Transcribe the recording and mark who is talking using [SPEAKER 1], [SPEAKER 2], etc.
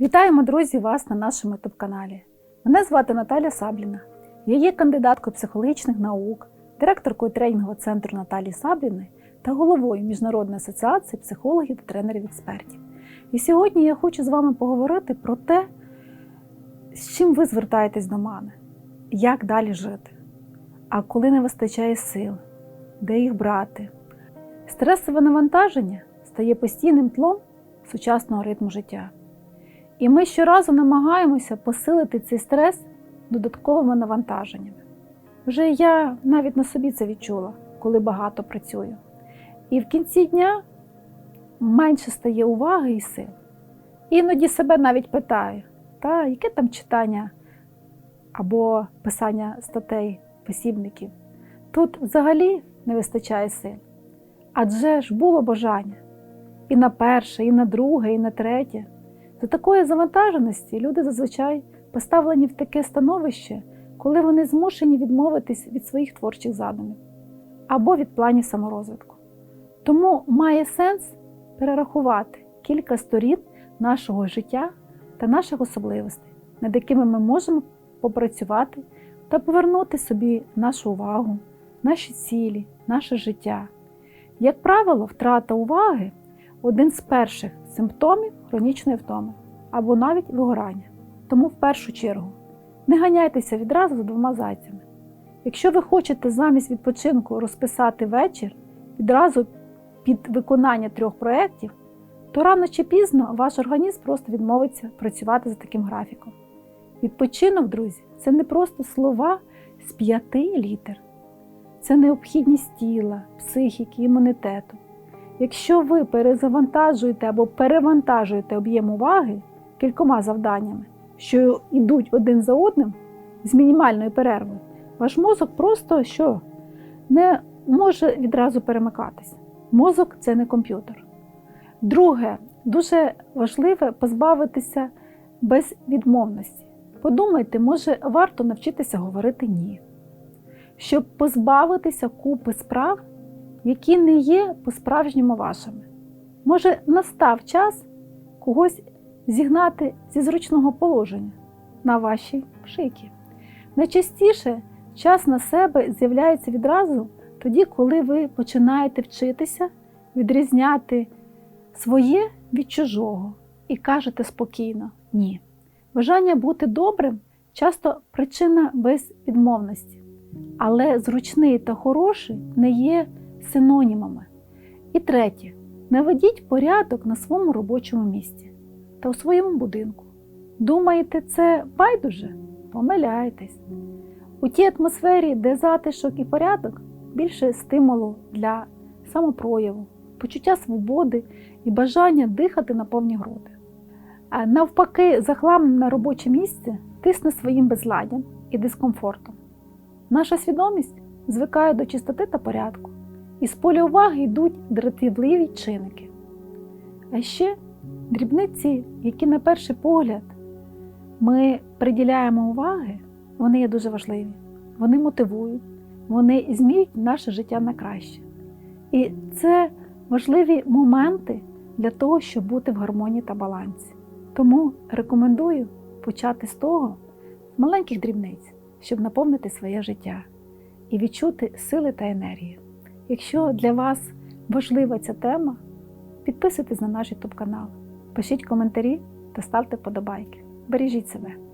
[SPEAKER 1] Вітаємо, друзі, вас на нашому youtube каналі. Мене звати Наталя Сабліна. Я є кандидаткою психологічних наук, директоркою тренінгового центру Наталії Сабліни та головою Міжнародної асоціації психологів та тренерів-експертів. І сьогодні я хочу з вами поговорити про те, з чим ви звертаєтесь до мене, як далі жити, а коли не вистачає сил, де їх брати. Стресове навантаження стає постійним тлом сучасного ритму життя. І ми щоразу намагаємося посилити цей стрес додатковими навантаженнями. Вже я навіть на собі це відчула, коли багато працюю. І в кінці дня менше стає уваги і сил. Іноді себе навіть питаю, та яке там читання або писання статей посібників. Тут взагалі не вистачає сил. Адже ж було бажання і на перше, і на друге, і на третє. За такої завантаженості люди зазвичай поставлені в таке становище, коли вони змушені відмовитись від своїх творчих задумів або від планів саморозвитку. Тому має сенс перерахувати кілька сторін нашого життя та наших особливостей, над якими ми можемо попрацювати та повернути собі нашу увагу, наші цілі, наше життя. Як правило, втрата уваги один з перших симптомів хронічної втоми або навіть вигорання. Тому в першу чергу не ганяйтеся відразу за двома зайцями. Якщо ви хочете замість відпочинку розписати вечір відразу під виконання трьох проєктів, то рано чи пізно ваш організм просто відмовиться працювати за таким графіком. Відпочинок, друзі, це не просто слова з п'яти літер, це необхідність тіла, психіки, імунітету. Якщо ви перезавантажуєте або перевантажуєте об'єм уваги кількома завданнями, що йдуть один за одним з мінімальною перервою, ваш мозок просто що не може відразу перемикатись. Мозок це не комп'ютер. Друге, дуже важливе позбавитися безвідмовності. Подумайте, може, варто навчитися говорити ні, щоб позбавитися купи справ, які не є по-справжньому вашими. Може, настав час когось зігнати зі зручного положення на вашій шикі. Найчастіше час на себе з'являється відразу тоді, коли ви починаєте вчитися відрізняти своє від чужого і кажете спокійно ні. Бажання бути добрим часто причина безвідмовності, але зручний та хороший не є синонімами. І третє, наведіть порядок на своєму робочому місці та у своєму будинку. Думаєте, це байдуже? Помиляєтесь. У тій атмосфері, де затишок і порядок, більше стимулу для самопрояву, почуття свободи і бажання дихати на повні груди. А навпаки, захламлене робоче місце тисне своїм безладдям і дискомфортом. Наша свідомість звикає до чистоти та порядку, і з поля уваги йдуть дратівливі чинники. А ще дрібниці, які на перший погляд ми приділяємо уваги, вони є дуже важливі. Вони мотивують, вони змінюють наше життя на краще. І це важливі моменти для того, щоб бути в гармонії та балансі. Тому рекомендую почати з того, з маленьких дрібниць, щоб наповнити своє життя і відчути сили та енергію. Якщо для вас важлива ця тема, підписуйтесь на наш YouTube канал, пишіть коментарі та ставте вподобайки. Бережіть себе!